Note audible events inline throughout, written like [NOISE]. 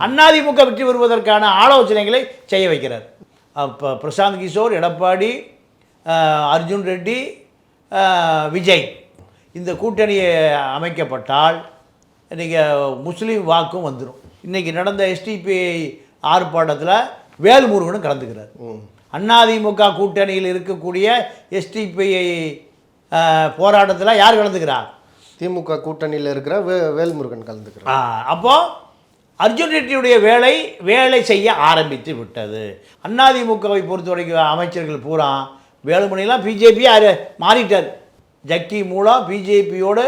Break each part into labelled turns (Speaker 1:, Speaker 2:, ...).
Speaker 1: அதிமுக வெற்றி பெறுவதற்கான ஆலோசனைகளை செய்ய வைக்கிறார். அப்போ பிரசாந்த் கிஷோர் எடப்பாடி அர்ஜுன் ரெட்டி விஜய். இந்த கூட்டணி அமைக்கப்பட்டால் நீங்கள் முஸ்லீம் வாக்கும் வந்துடும் இன்றைக்கி நடந்த எஸ்டிபிஐ ஆர்ப்பாட்டத்தில் வேல்முருகனும் கலந்துக்கிறார். அதிமுக கூட்டணியில் இருக்கக்கூடிய எஸ்டிபிஐ போராட்டத்தில் யார் கலந்துக்கிறார்?
Speaker 2: திமுக கூட்டணியில் இருக்கிற வே வேல்முருகன் கலந்துக்கிறார்.
Speaker 1: ஆ, அப்போ அர்ஜுன் ரெட்டியுடைய வேலை வேலை செய்ய ஆரம்பித்து விட்டது. அதிமுகவை பொறுத்த வரைக்கும் அமைச்சர்கள் பூரா வேலுமணிலாம் பிஜேபி மாறிட்டார். ஜக்கி மூலம் பிஜேபியோடு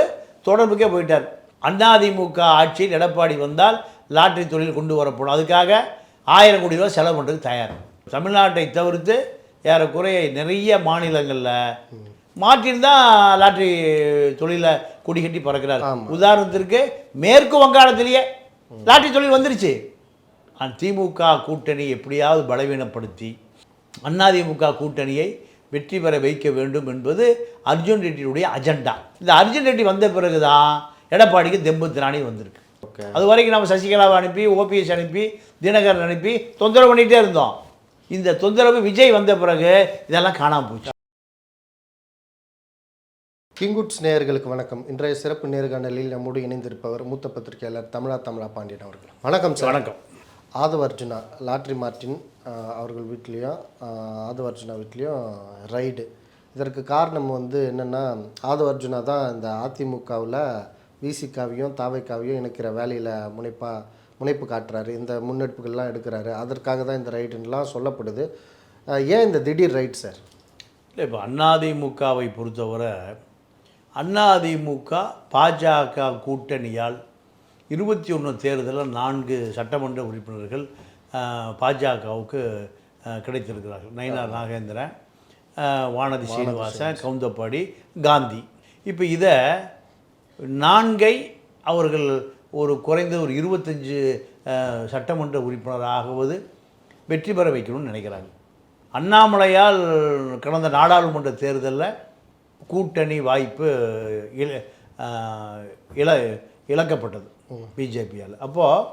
Speaker 1: தொடர்புக்கே போயிட்டார். அதிமுக ஆட்சியில் எடப்பாடி வந்தால் லாட்டரி தொழில் கொண்டு வரப்படும். அதுக்காக ஆயிரம் கோடி ரூபாய் செலவு பண்ணுறதுக்கு தயார். தமிழ்நாட்டை தவிர்த்து ஏறக்குறைய நிறைய மாநிலங்களில் மாற்றிருந்தா லாட்டரி தொழிலை கொடி கட்டி பறக்கிறார். உதாரணத்திற்கு மேற்கு வங்காளத்திலேயே லாட்டரி தொழில் வந்துருச்சு. திமுக கூட்டணி எப்படியாவது பலவீனப்படுத்தி அதிமுக கூட்டணியை வெற்றி பெற வைக்க வேண்டும் என்பது அர்ஜுன் ரெட்டியுடைய அஜெண்டா. இந்த அர்ஜுன் ரெட்டி வந்த பிறகு தான் எடப்பாடிக்கு தெம்பு திராணி வந்திருக்கு. அது வரைக்கும் நம்ம சசிகலாவை அனுப்பி ஓபிஎஸ் அனுப்பி தினகரன் அனுப்பி தொந்தரவு பண்ணிகிட்டே இருந்தோம். இந்த தொந்தரவு விஜய் வந்த பிறகு இதெல்லாம் காணாமல் போச்சு.
Speaker 2: கிங்குட்ஸ் நேயர்களுக்கு வணக்கம். இன்றைய சிறப்பு நேர்காணலில் நம்மோடு இணைந்திருப்பவர் மூத்த பத்திரிகையாளர் தமிழா தமிழா பாண்டியன் அவர்கள். வணக்கம் சார்.
Speaker 1: வணக்கம்.
Speaker 2: ஆதவ அர்ஜுனா லாட்ரி மார்ட்டின் ஆஹ், அவர்கள் வீட்லேயும் ஆதவ அர்ஜுனா வீட்லேயும் ரைடு. இதற்கு காரணம் வந்து என்னென்னா ஆதவ அர்ஜுனா தான் இந்த அதிமுகவில் விசிகாவையும் தாவைக்காவையும் இணைக்கிற வேலையில் முனைப்பா முனைப்பு காட்டுறாரு. இந்த முன்னெடுப்புகள்லாம் எடுக்கிறாரு. அதற்காக தான் இந்த ரைடுன்னெலாம் சொல்லப்படுது. ஏன் இந்த திடீர் ரைட் சார்?
Speaker 1: இல்லை இப்போ அதிமுகவை பொறுத்தவரை அதிமுக பாஜக கூட்டணியால் இருபத்தி ஒன்று தேர்தலில் நான்கு சட்டமன்ற உறுப்பினர்கள் பாஜகவுக்கு கிடைத்திருக்கிறார்கள். நயினார் நாகேந்திரன் வானதி சீனிவாசன் கவுந்தப்பாடி காந்தி. இப்போ இதை நான்கை அவர்கள் ஒரு குறைந்த ஒரு இருபத்தஞ்சு சட்டமன்ற உறுப்பினராகுவது வெற்றி பெற வைக்கணும்னு நினைக்கிறாங்க அண்ணாமலையால் கடந்த நாடாளுமன்ற தேர்தலில் கூட்டணி வாய்ப்பு இழ இழக்கப்பட்டது பிஜேபியால். அப்போது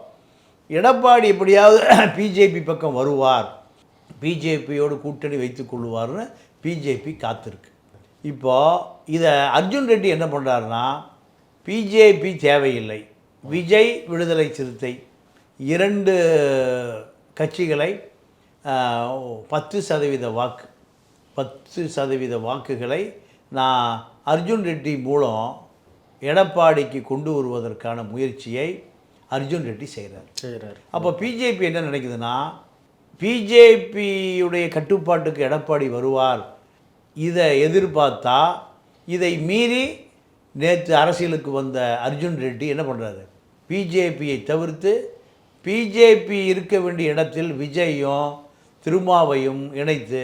Speaker 1: எடப்பாடி எப்படியாவது [CLEARS THROAT] பிஜேபி பக்கம் வருவார். பிஜேபியோடு கூட்டணி வைத்து கொள்வார்னு பிஜேபி காத்திருக்கு. இப்போது இதை அர்ஜுன் ரெட்டி என்ன பண்ணுறாருன்னா பிஜேபி தேவையில்லை. விஜய் விடுதலை சிறுத்தை. இரண்டு கட்சிகளை பத்து சதவீத வாக்கு பத்து சதவீத வாக்குகளை நான் அர்ஜுன் ரெட்டி மூலம் எடப்பாடிக்கு கொண்டு வருவதற்கான முயற்சியை அர்ஜுன் ரெட்டி செய்கிறார்.
Speaker 2: செய்கிறார்.
Speaker 1: அப்போ பிஜேபி என்ன நினைக்குதுன்னா பிஜேபியுடைய கட்டுப்பாட்டுக்கு எடப்பாடி வருவார். இதை எதிர்பார்த்தா இதை மீறி நேற்று அரசியலுக்கு வந்த அர்ஜுன் ரெட்டி என்ன பண்ணுறாரு பிஜேபியை தவிர்த்து பிஜேபி இருக்க வேண்டிய இடத்தில் விஜயும் திருமாவையும் இணைத்து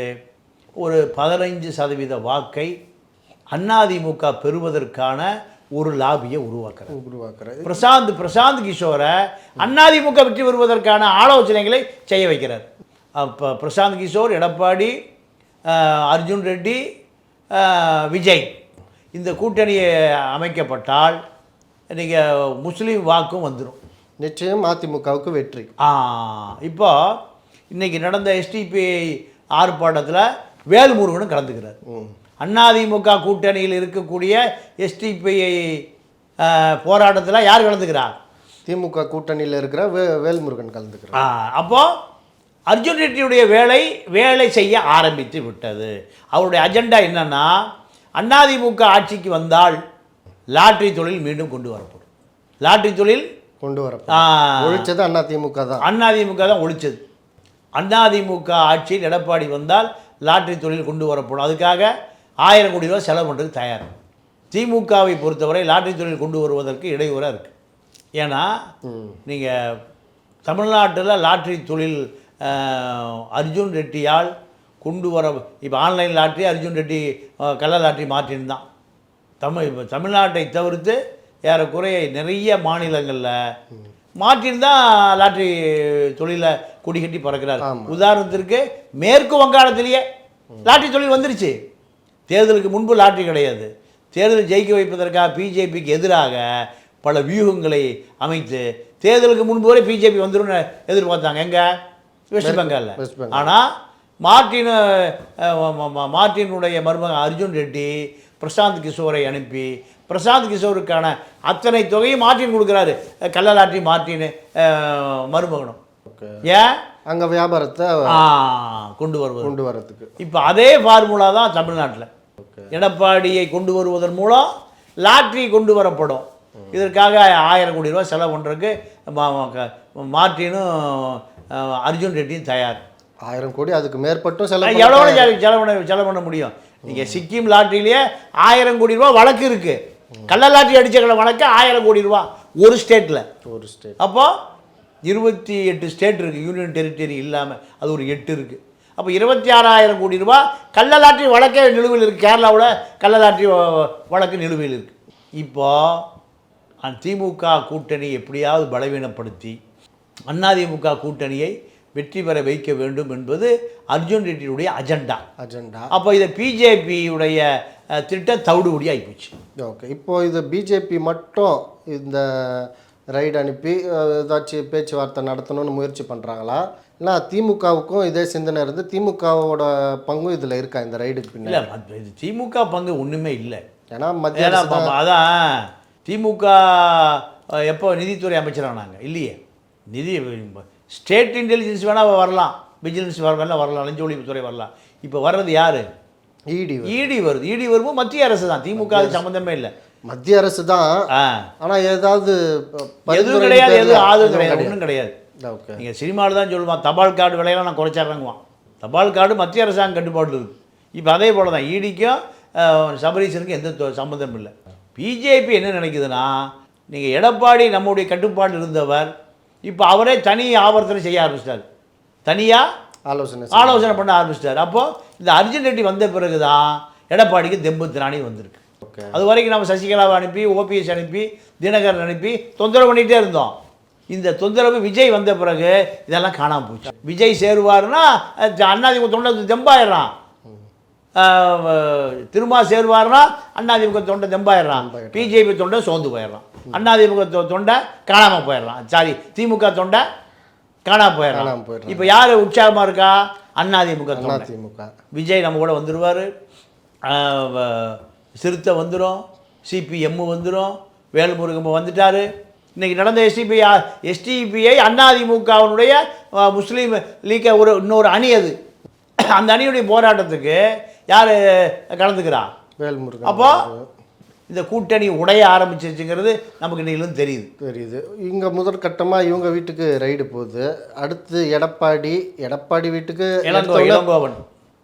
Speaker 1: ஒரு பதினைஞ்சு சதவீத வாக்கை அதிமுக பெறுவதற்கான ஒரு லாபியை உருவாக்குறார்.
Speaker 2: உருவாக்குறாரு.
Speaker 1: பிரசாந்த் பிரசாந்த் கிஷோரை அதிமுக வெற்றி பெறுவதற்கான ஆலோசனைகளை செய்ய வைக்கிறார். அப்போ பிரசாந்த் கிஷோர் எடப்பாடி அர்ஜுன் ரெட்டி விஜய். இந்த கூட்டணி அமைக்கப்பட்டால் நீங்கள் முஸ்லீம் வாக்கும் வந்துடும்
Speaker 2: நிச்சயம் அதிமுகவுக்கு வெற்றி.
Speaker 1: இப்போ இன்னைக்கு நடந்த எஸ்டிபிஐ ஆர்ப்பாட்டத்தில் வேல்முருகனும் கலந்துக்கிறார். அதிமுக கூட்டணியில் இருக்கக்கூடிய எஸ்டிபிஐ போராட்டத்தில் யார் கலந்துக்கிறார்?
Speaker 2: திமுக கூட்டணியில் இருக்கிற வே வேல்முருகன் கலந்துக்கிறார்.
Speaker 1: ஆ, அப்போ அர்ஜுன் ரெட்டியுடைய வேலை வேலை செய்ய ஆரம்பித்து விட்டது. அவருடைய அஜெண்டா என்னன்னா அதிமுக ஆட்சிக்கு வந்தால் லாட்டரி தொழில் மீண்டும் கொண்டு வரப்படும். லாட்டரி தொழில்
Speaker 2: கொண்டு வர ஒழிச்சது அண்ணா திமுக தான்.
Speaker 1: அதிமுக தான் ஒழிச்சது. அதிமுக ஆட்சியில் எடப்பாடி வந்தால் லாட்டரி தொழில் கொண்டு வரப்படும். அதுக்காக ஆயிரம் கோடி ரூபாய் செலவு பண்ணுறதுக்கு தயார். திமுகவை பொறுத்தவரை லாட்டரி தொழில் கொண்டு வருவதற்கு இடையூறாக இருக்குது ஏன்னா நீங்கள் தமிழ்நாட்டில் லாட்டரி தொழில் அர்ஜுன் ரெட்டியால் கொண்டு வர இப்போ ஆன்லைன் லாட்டரி அர்ஜுன் ரெட்டி கள்ள லாட்டரி மாற்றிருந்தான் தமிழ் இப்போ தமிழ்நாட்டை தவிர்த்து ஏறக்குறைய நிறைய மாநிலங்களில் மாற்றிருந்தா லாட்டரி தொழிலை கொடி கட்டி பறக்கிறார் உதாரணத்திற்கு மேற்கு வங்காளத்திலேயே லாட்டரி தொழில் வந்துருச்சு. தேர்தலுக்கு முன்பு லாட்டரி கிடையாது. தேர்தல் ஜெயிக்க வைப்பதற்காக பிஜேபிக்கு எதிராக பல வியூகங்களை அமைத்து தேர்தலுக்கு முன்பு வரை பிஜேபி வந்துரும்னு எதிர்பார்த்தாங்க. எங்கே? வெஸ்ட் பெங்காலில். ஆனால் மார்ட்டின் அஹ், ம- ம- மார்ட்டினுடைய மருமகன் அர்ஜுன் ரெட்டி பிரசாந்த் கிஷோரை அனுப்பி பிரசாந்த் கிஷோருக்கான அத்தனை தொகையும் மார்ட்டின் கொடுக்குறாரு. கள்ளலாட்டி மார்ட்டின் அஹ், மருமகனும். ஏன்?
Speaker 2: அங்கே வியாபாரத்தை
Speaker 1: கொண்டு வருவது.
Speaker 2: கொண்டு வரதுக்கு
Speaker 1: இப்போ அதே ஃபார்முலா தான் தமிழ்நாட்டில். எடப்பாடியை கொண்டு வருவதன் மூலம் லாட்ரி கொண்டு வரப்படும். இதற்காக ஆயிரம் கோடி ரூபாய் செலவு பண்ணுறதுக்கு மார்ட்டினும் அர்ஜுன் ரெட்டியும் தயார்.
Speaker 2: ஆயிரம் கோடி அதுக்கு மேற்பட்டும் செலவு
Speaker 1: எவ்வளோ செலவு பண்ண செலவு பண்ண முடியும்? நீங்கள் சிக்கிம் லாட்ரியிலேயே ஆயிரம் கோடி ரூபா வழக்கு இருக்குது கள்ள லாட்ரி அடித்த வழக்கு ஆயிரம் கோடி ரூபா ஒரு ஸ்டேட்டில்
Speaker 2: ஒரு ஸ்டேட்.
Speaker 1: அப்போ இருபத்தி எட்டு ஸ்டேட் இருக்குது யூனியன் டெரிட்டரி இல்லாமல் அது ஒரு எட்டு இருக்குது அப்போ இருபத்தி ஆறாயிரம் கோடி ரூபா கள்ள லாட்ரி வழக்கே நிலுவையில் இருக்குது கேரளாவில் கள்ள லாட்ரி வ- வழக்கு நிலுவையில் இருக்குது இப்போ அந்த திமுக கூட்டணி எப்படியாவது பலவீனப்படுத்தி அதிமுக கூட்டணியை வெற்றி பெற வைக்க வேண்டும் என்பது அர்ஜுன் ரெட்டியுடைய அஜெண்டா.
Speaker 2: அஜெண்டா.
Speaker 1: அப்போ இதை பிஜேபியுடைய திட்டம் தவிடுபடி ஆகிப்போச்சு
Speaker 2: ஓகே. இப்போ இது பிஜேபி மட்டும் இந்த ரைடு அனுப்பி ஏதாச்சும் பேச்சுவார்த்தை நடத்தணும்னு முயற்சி பண்ணுறாங்களா இல்லை திமுகவுக்கும் இதே சிந்தனை இருந்து திமுகவோட பங்கும் இதில் இருக்கா இந்த ரைடுக்கு பின்னாடி?
Speaker 1: இது திமுக பங்கு ஒன்றுமே இல்லை.
Speaker 2: ஏன்னா மத்திய
Speaker 1: அதான் திமுக எப்போ நிதித்துறை அமைச்சரானாங்க இல்லையே. நிதி ஸ்டேட் இன்டெலிஜென்ஸ் வேணால் வரலாம். விஜிலன்ஸ் வரலாம் வரலாம். லஞ்ச ஒழிப்புத்துறை வரலாம். இப்போ வர்றது யார்?
Speaker 2: இடி
Speaker 1: இடி வருது. இடி வரும்போது மத்திய அரசு தான். திமுக சம்மந்தமே இல்லை.
Speaker 2: மத்திய அரசு தான். ஆனால் ஏதாவது
Speaker 1: எதுவும் கிடையாது எதுவும்
Speaker 2: எதுவும்
Speaker 1: கிடையாது ஒன்றும் கிடையாது.
Speaker 2: ஓகே.
Speaker 1: நீங்கள் சினிமாவில் தான் சொல்லுவான் தபால் கார்டு விலையெல்லாம் நான் குறைச்சாரங்குவான் தபால் கார்டு மத்திய அரசாங்க கட்டுப்பாட்டில் இருக்குது இப்போ அதே போல தான் ஈடிக்கும் சபரீசனுக்கும் எந்த சம்மந்தமும் இல்லை. பிஜேபி என்ன நினைக்குதுன்னா நீங்கள் எடப்பாடி நம்முடைய கட்டுப்பாட்டில் இருந்தவர் இப்போ அவரே தனி ஆவர்த்தனை செய்ய ஆரம்பிச்சிட்டார். தனியாக
Speaker 2: ஆலோசனை
Speaker 1: ஆலோசனை பண்ண ஆரம்பிச்சிட்டார். அப்போது இந்த அர்ஜுன் ரெட்டி வந்த பிறகு தான் எடப்பாடிக்கு தெம்பு திராணி வந்திருக்கு. அது வரைக்கும் நம்ம சசிகலாவை அனுப்பி ஓபிஎஸ் அனுப்பி தினகரன் அனுப்பி தொந்தரவு பண்ணிகிட்டே இருந்தோம். இந்த தொந்தரவு விஜய் வந்த பிறகு இதெல்லாம் காணாமல் போச்சு. விஜய் சேருவாருன்னா அண்ணாதிமுக தொண்டை தெம்பாயிடுறான். திருமா சேருவாருன்னா அண்ணாதிமுக தொண்டை தெம்பாயிடுறான். பிஜேபி தொண்டை சோர்ந்து போயிடுறான். அண்ணாதிமுக தொண்டை காணாமல் போயிடுறான். சாரி திமுக தொண்டை காணாமல் போயிடுறான். இப்போ யார் உற்சாகமாக இருக்கா? அண்ணாதிமுக
Speaker 2: அதிமுக
Speaker 1: விஜய் நம்ம கூட வந்துடுவார் சிறுத்தை வந்துடும் சிபிஎம் வந்துடும் வேல்முருகன் வந்துட்டார். இன்னைக்கு நடந்த எஸ்டிபி எஸ்டிபிஐ அதிமுகவினுடைய முஸ்லீம் லீக்க ஒரு இன்னொரு அணி அது. அந்த அணியுடைய போராட்டத்துக்கு யார் கலந்துக்கிறா?
Speaker 2: வேல்முருகன்.
Speaker 1: அப்போ இந்த கூட்டணி உடைய ஆரம்பிச்சிருச்சுங்கிறது நமக்கு இன்னைக்கு தெரியுது.
Speaker 2: தெரியுது. இங்கே முதற்கட்டமாக இவங்க வீட்டுக்கு ரைடு போகுது. அடுத்து எடப்பாடி எடப்பாடி வீட்டுக்கு
Speaker 1: இளங்கோவன்.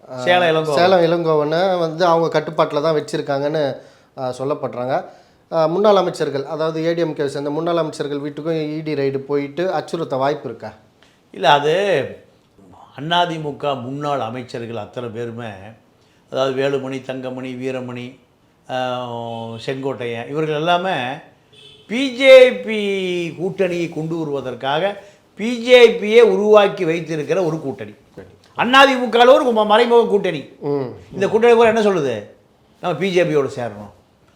Speaker 1: சேலம் இளங்கோவன்.
Speaker 2: சேலம் இளங்கோவனை வந்து அவங்க கட்டுப்பாட்டில் தான் வச்சுருக்காங்கன்னு சொல்லப்படுறாங்க முன்னாள் அமைச்சர்கள் அதாவது ஏடிஎம்கே சேர்ந்த முன்னாள் அமைச்சர்கள் வீட்டுக்கும் இடி ரைடு போயிட்டு அச்சுறுத்த வாய்ப்பு இருக்கா?
Speaker 1: இல்லை அது அதிமுக முன்னாள் அமைச்சர்கள் அத்தனை பேருமே அதாவது வேலுமணி தங்கமணி வீரமணி செங்கோட்டையன் இவர்கள் எல்லாமே பிஜேபி கூட்டணியை கொண்டு வருவதற்காக பிஜேபியை உருவாக்கி வைத்திருக்கிற ஒரு கூட்டணி. அதிமுகவில் ஒரு மறைமுக கூட்டணி. இந்த கூட்டணி கூட என்ன சொல்லுது? நம்ம பிஜேபியோடு சேரணும்.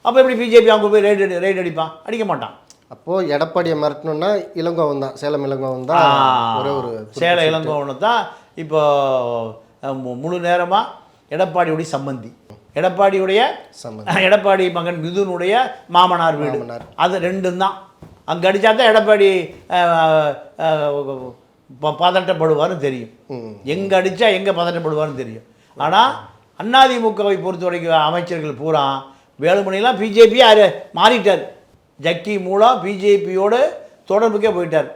Speaker 1: அப்போ எப்படி பிஜேபி அவங்க போய் ரைடு ரைடு அடிப்பான் அடிக்க மாட்டான்.
Speaker 2: அப்போது எடப்பாடியை மிரட்டணும்னா இளங்கோவன் தான் சேலம் இளங்கோவன் தான் ஒரே ஒரு
Speaker 1: சேலம் இளங்கோவனை தான் இப்போ முழு நேரமாக எடப்பாடியுடைய சம்பந்தி. எடப்பாடியுடைய [LAUGHS] எடப்பாடி மகன் மிதுனுடைய மாமனார் வீடு. அது ரெண்டும் தான். அங்கே அடித்தா தான் எடப்பாடி பதட்டப்படுவார்னு தெரியும். எங்கே அடித்தா எங்கே பதட்டப்படுவார்னு தெரியும். ஆனால் அதிமுகவை பொறுத்த வரைக்கும் அமைச்சர்கள் பூரா வேலுமணிலாம் பிஜேபி யார் மாறிட்டார். ஜக்கி மூலம் பிஜேபியோடு தொடர்புக்கே போயிட்டார்.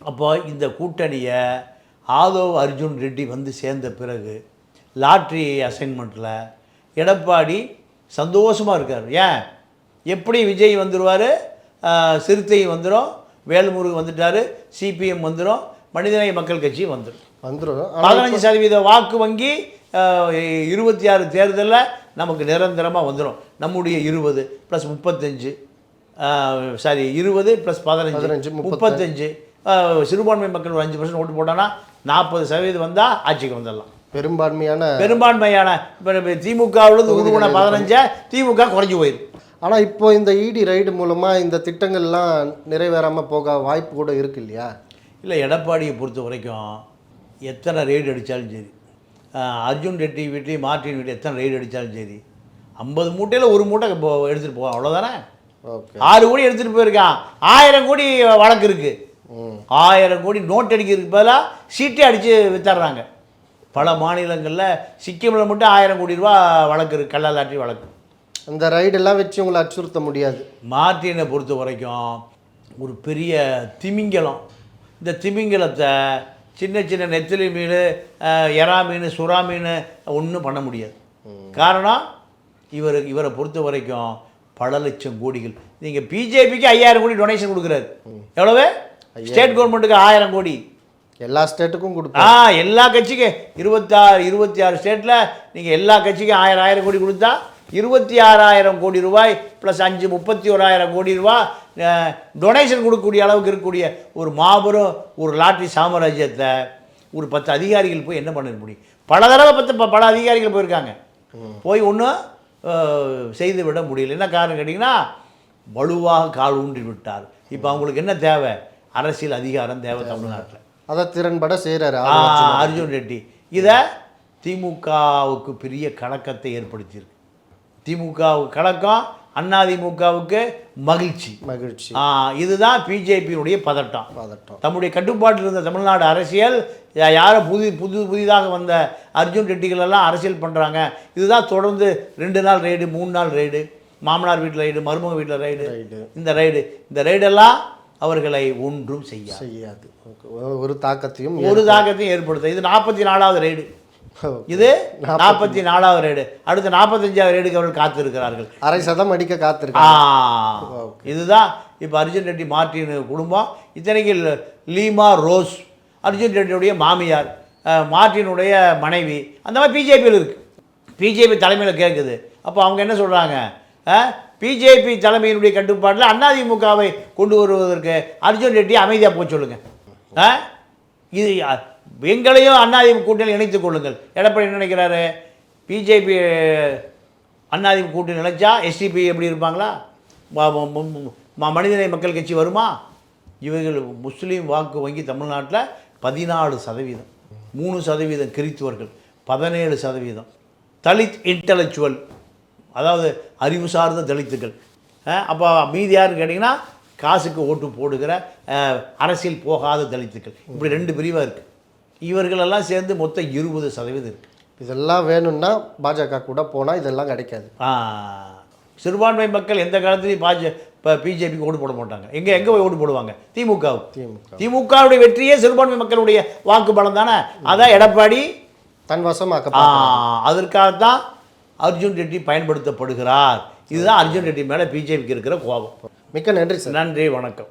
Speaker 1: அப்போ இந்த கூட்டணியை ஆதவ் அர்ஜுன் ரெட்டி வந்து சேர்ந்த பிறகு லாட்ரி அசைன்மெண்ட்டில் எடப்பாடி சந்தோஷமாக இருக்கார். ஏன்? எப்படி விஜய் வந்துடுவார் சிறுத்தை வந்துடும் வேல்முருகன் வந்துட்டார் சிபிஎம் வந்துடும் மனிதநேய மக்கள் கட்சி வந்துடும்
Speaker 2: வந்துடும்
Speaker 1: பதினஞ்சு சதவீத வாக்கு வங்கி இருபத்தி ஆறு தேர்தலில் நமக்கு நிரந்தரமாக வந்துடும் நம்முடைய இருபது ப்ளஸ் முப்பத்தஞ்சு சாரி இருபது ப்ளஸ் பதினஞ்சு முப்பத்தஞ்சு. சிறுபான்மை மக்கள் ஒரு அஞ்சு பர்சன்ட் ஓட்டு போட்டான்னா நாற்பது சதவீதம் வந்தால் ஆட்சிக்கு வந்துடலாம்.
Speaker 2: பெரும்பான்மையான
Speaker 1: பெரும்பான்மையான இப்போ திமுகவிலிருந்து உருவான பதினஞ்சை திமுக குறைஞ்சி போயிடும்
Speaker 2: ஆனால் இப்போ இந்த இடி ரைடு மூலமாக இந்த திட்டங்கள்லாம் நிறைவேறாமல் போக வாய்ப்பு கூட இருக்கு இல்லையா?
Speaker 1: இல்லை எடப்பாடியை பொறுத்த வரைக்கும் எத்தனை ரெய்டு அடித்தாலும் சரி அர்ஜுன் ரெட்டி வீட்லேயும் மார்ட்டின் வீட்டு எத்தனை ரெய்டு அடித்தாலும் சரி ஐம்பது மூட்டையில் ஒரு மூட்டை இப்போ எடுத்துகிட்டு போவோம் அவ்வளோதானே
Speaker 2: ஓகே.
Speaker 1: ஆறு கோடி எடுத்துகிட்டு போயிருக்கான். ஆயிரம் கோடி வழக்கு இருக்குது ஆயிரம் கோடி நோட் அடிக்கிறதுக்கு பதிலாக சீட்டே அடித்து வித்தர்றாங்க பல மாநிலங்களில் சிக்கிமில் மட்டும் ஆயிரம் கோடி ரூபா வழக்கு இருக்குது கள்ளலாற்றி வழக்கு.
Speaker 2: இந்த ரைடெல்லாம் வச்சு உங்களை அச்சுறுத்த முடியாது.
Speaker 1: மார்ட்டினை பொறுத்த வரைக்கும் ஒரு பெரிய திமிங்கலம். இந்த திமிங்கலத்தை சின்ன சின்ன நெத்திலி மீன் எறா மீன் சுறா மீன் ஒன்றும் பண்ண முடியாது. காரணம் இவர் இவரை பொறுத்த வரைக்கும் பல லட்சம் கோடிகள். நீங்கள் பிஜேபிக்கு ஐயாயிரம் கோடி டொனேஷன் கொடுக்குறாரு. எவ்வளவு? ஸ்டேட் கவர்மெண்ட்டுக்கு ஆயிரம் கோடி.
Speaker 2: எல்லா ஸ்டேட்டுக்கும்
Speaker 1: ஆ
Speaker 2: கொடுப்போம்
Speaker 1: எல்லா கட்சிக்கும் இருபத்தாறு இருபத்தி ஆறு ஸ்டேட்டில் நீங்கள் எல்லா கட்சிக்கும் ஆயிரம் ஆயிரம் கோடி கொடுத்தா இருபத்தி ஆறாயிரம் கோடி ரூபாய் ப்ளஸ் அஞ்சு முப்பத்தி ஓராயிரம் கோடி ரூபாய் டொனேஷன் கொடுக்கக்கூடிய அளவுக்கு இருக்கக்கூடிய ஒரு மாபெரும் ஒரு லாட்ரி சாம்ராஜ்யத்தை ஒரு பத்து அதிகாரிகள் போய் என்ன பண்ண முடியும்? பல தடவை பத்து பல அதிகாரிகள் போயிருக்காங்க. போய் ஒன்றும் செய்து விட முடியல. என்ன காரணம் கேட்டிங்கன்னா வலுவாக கால் ஊன்றி விட்டார். இப்போ அவங்களுக்கு என்ன தேவை? அரசியல் அதிகாரம் தேவை தமிழ்நாட்டில்.
Speaker 2: அதை திறன்பட செய்கிறாரு
Speaker 1: அர்ஜுன் ரெட்டி. இதை திமுகவுக்கு பெரிய கலக்கத்தை ஏற்படுத்தியிருக்கு. திமுக கலக்கம் அதிமுகவுக்கு மகிழ்ச்சி.
Speaker 2: மகிழ்ச்சி.
Speaker 1: இதுதான் பிஜேபியினுடைய பதட்டம்.
Speaker 2: பதட்டம்.
Speaker 1: தம்முடைய கட்டுப்பாட்டில் இருந்த தமிழ்நாடு அரசியல் யாரோ புது புது புதிதாக வந்த அர்ஜுன் ரெட்டிகள் எல்லாம் அரசியல் பண்ணுறாங்க இதுதான் தொடர்ந்து ரெண்டு நாள் ரைடு மூணு நாள் ரைடு மாமனார் வீட்டில் ரைடு மருமக வீட்டில் ரைடு இந்த ரைடு இந்த ரைடெல்லாம் அவர்களை ஒன்றும் செய்யாது.
Speaker 2: செய்யாது. ஒரு தாக்கத்தையும்
Speaker 1: ஒரு தாக்கத்தையும் ஏற்படுத்த. இது நாற்பத்தி நாலாவது ரைடு இது நாற்பத்தி நாலாவது ரைடு அடுத்த நாற்பத்தஞ்சாவது ரைடுக்கு அவர்கள் காத்திருக்கிறார்கள்.
Speaker 2: அரை சதம் அடிக்க காத்திருக்காங்க.
Speaker 1: இதுதான் இப்போ அர்ஜுன் ரெட்டி மார்ட்டின் குடும்பம். இத்தனைக்கு லீமா ரோஸ் அர்ஜுன் ரெட்டியுடைய மாமியார் அஹ், மார்ட்டினுடைய மனைவி. அந்த மாதிரி பிஜேபியில் இருக்குது பிஜேபி தலைமையில் கேட்குது அப்போ அவங்க என்ன சொல்கிறாங்க பிஜேபி தலைமையினுடைய கட்டுப்பாட்டில் அதிமுகவை கொண்டு வருவதற்கு அர்ஜுன் ரெட்டி அமைதியாக போக சொல்லுங்க. ஆ? இது எங்களையும் அதிமுக கூட்டணியில் இணைத்துக் கொள்ளுங்கள். எடப்பாடி நினைக்கிறாரு? பிஜேபி அதிமுக கூட்டணி நினைச்சா எஸ்டிபி எப்படி இருப்பாங்களா? மனிதநேய மக்கள் கட்சி வருமா? இவர்கள் முஸ்லீம் வாக்கு வங்கி தமிழ்நாட்டில் பதினாலு சதவீதம் மூணு சதவீதம் கிறித்துவர்கள் பதினேழு சதவீதம். தலித் இன்டலெக்சுவல் அதாவது அறிவு சார்ந்த தலித்துக்கள் அப்போ மீதி யாருன்னு கேட்டிங்கன்னா காசுக்கு ஓட்டு போடுகிற அரசியல் போகாத தலித்துக்கள் இப்படி ரெண்டு பிரிவாக இருக்குது இவர்களெல்லாம் சேர்ந்து மொத்தம் இருபது சதவீதம் இருக்குது
Speaker 2: இதெல்லாம் வேணும்னா பாஜக கூட போனால் இதெல்லாம் கிடைக்காது.
Speaker 1: சிறுபான்மை மக்கள் எந்த காலத்துலையும் பாஜ இப்போ பிஜேபிக்கு ஓட்டு போட மாட்டாங்க. எங்கே எங்கே போய் ஓட்டு போடுவாங்க? திமுகவுக்கு.
Speaker 2: திமுக.
Speaker 1: திமுகவுடைய வெற்றியே சிறுபான்மை மக்களுடைய வாக்கு பலம் தானே? அதான் எடப்பாடி
Speaker 2: தன் வசமாக்க
Speaker 1: ஆ, அதற்காகத்தான் அர்ஜுன் ரெட்டி பயன்படுத்தப்படுகிறார். இதுதான் அர்ஜுன் ரெட்டி மேலே பிஜேபிக்கு இருக்கிற கோபம்.
Speaker 2: மிக்க நன்றி சார்.
Speaker 1: நன்றி வணக்கம்.